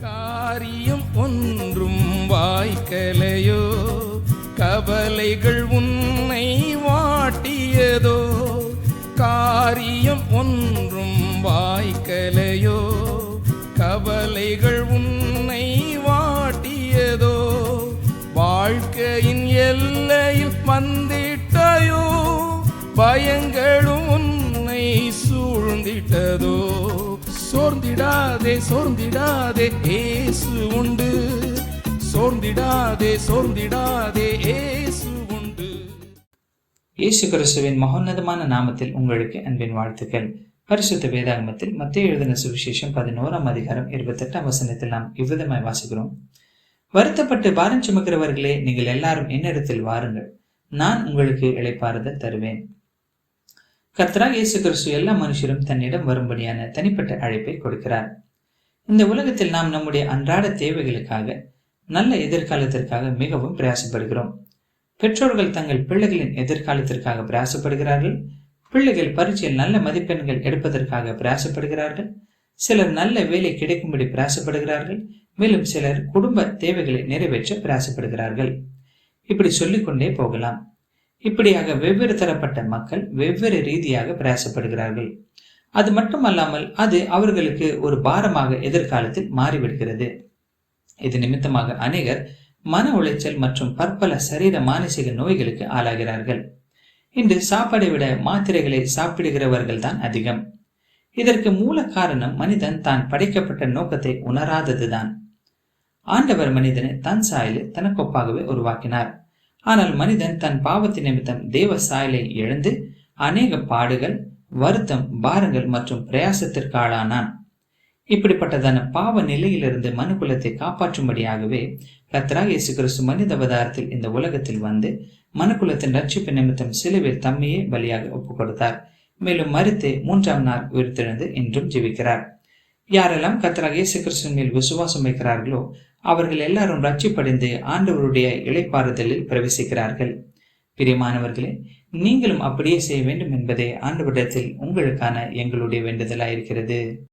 காரியம் ஒன்றும் வாய்க்கலையோ. கவலைகள் உன்னை வாட்டியதோ. காரியம் ஒன்றும் வாய்க்கலையோ. கவலைகள் உன்னை வாட்டியதோ. வாழ்க்கையின் எல்லையில் வந்திட்டாயோ. பயங்களும் உன்னை சூழ்ந்திட்டதோ. சோர்ந்திடாதே சோர்ந்திடாதே ஏசு உண்டு. சோர்ந்திடாதே சோர்ந்திடாதே ஏசு உண்டு. இயேசு கிறிஸ்துவின் மகோன்னதமான நாமத்தில் உங்களுக்கு அன்பின் வாழ்த்துக்கள். பரிசுத்த வேதாகமத்தில் மத்திய எழுதின சுவிசேஷம் பதினோராம் அதிகாரம் இருபத்தெட்டாம் வசனத்தில் நாம் இவ்விதமாய் வாசிக்கிறோம். வருத்தப்பட்டு பாரம் சுமக்கிறவர்களே நீங்கள் எல்லாரும் என்னிடத்தில் வாருங்கள். நான் உங்களுக்கு இழைப்பாறுதல் தருவேன். கத்ரா இயேசு கிறிஸ்து எல்லா மனுஷரும் தன்னிடம் வரும்படியான தனிப்பட்ட அழைப்பை கொடுக்கிறார். இந்த உலகத்தில் நாம் நம்முடைய அன்றாட தேவைகளுக்காக நல்ல எதிர்காலத்திற்காக மிகவும் பிரயாசப்படுகிறோம். பெற்றோர்கள் தங்கள் பிள்ளைகளின் எதிர்காலத்திற்காக பிரயாசப்படுகிறார்கள். பிள்ளைகள் பரீட்சையில் நல்ல மதிப்பெண்கள் எடுப்பதற்காக பிரயாசப்படுகிறார்கள். சிலர் நல்ல வேலை கிடைக்கும்படி பிரயாசப்படுகிறார்கள். மேலும் சிலர் குடும்ப தேவைகளை நிறைவேற்ற பிரயாசப்படுகிறார்கள். இப்படி சொல்லிக்கொண்டே போகலாம். இப்படியாக வெவ்வேறு தரப்பட்ட மக்கள் வெவ்வேறு ரீதியாக பிரயாசப்படுகிறார்கள். அது மட்டுமல்லாமல் அது அவர்களுக்கு ஒரு பாரமாக எதிர்காலத்தில் மாறிவிடுகிறது. இது நிமித்தமாக அநேகர் மன உளைச்சல் மற்றும் பற்பல சரீர மானசீக நோய்களுக்கு ஆளாகிறார்கள். இன்று சாப்பாடை விட மாத்திரைகளை சாப்பிடுகிறவர்கள் தான் அதிகம். இதற்கு மூல காரணம் மனிதன் தான் படைக்கப்பட்ட நோக்கத்தை உணராததுதான். ஆண்டவர் மனிதனை தன் சாயலில் தனக்கொப்பாகவே உருவாக்கினார். ஆனால் மனிதன் தன் பாவத்தின் நிமித்தம் தேவ சாயலை இழந்து அநேக பாடுகள் வருத்தம் பாரங்கள் மற்றும் பிரயாசத்திற்கு ஆளானான். இப்படிப்பட்டதான பாவ நிலையிலிருந்து மனுக்குலத்தை காப்பாற்றும்படியாகவே கர்த்தராக இயேசு கிறிஸ்து மனித அவதாரத்தில் இந்த உலகத்தில் வந்து மனுக்குலத்தின் ரட்சிப்பு நிமித்தம் சிலுவில் தம்மையே பலியாக ஒப்புக் கொடுத்தார் மேலும் மறித்து மூன்றாம் நாள் உயிர்த்தெழுந்து இன்றும் ஜீவிக்கிறார் யாரெல்லாம் கத்ராக இயேசு கிறிஸ்துவின் மேல் விசுவாசம் வைக்கிறார்களோ அவர்கள் எல்லாரும் ரட்சிப்படைந்து ஆண்டவருடைய இளைப்பாறுதலில் பிரவேசிக்கிறார்கள். பிரியமானவர்களே நீங்களும் அப்படியே செய்ய வேண்டும் என்பதே ஆண்டவரிடத்தில் உங்களுக்கான எங்களுடைய வேண்டுதலாயிருக்கிறது.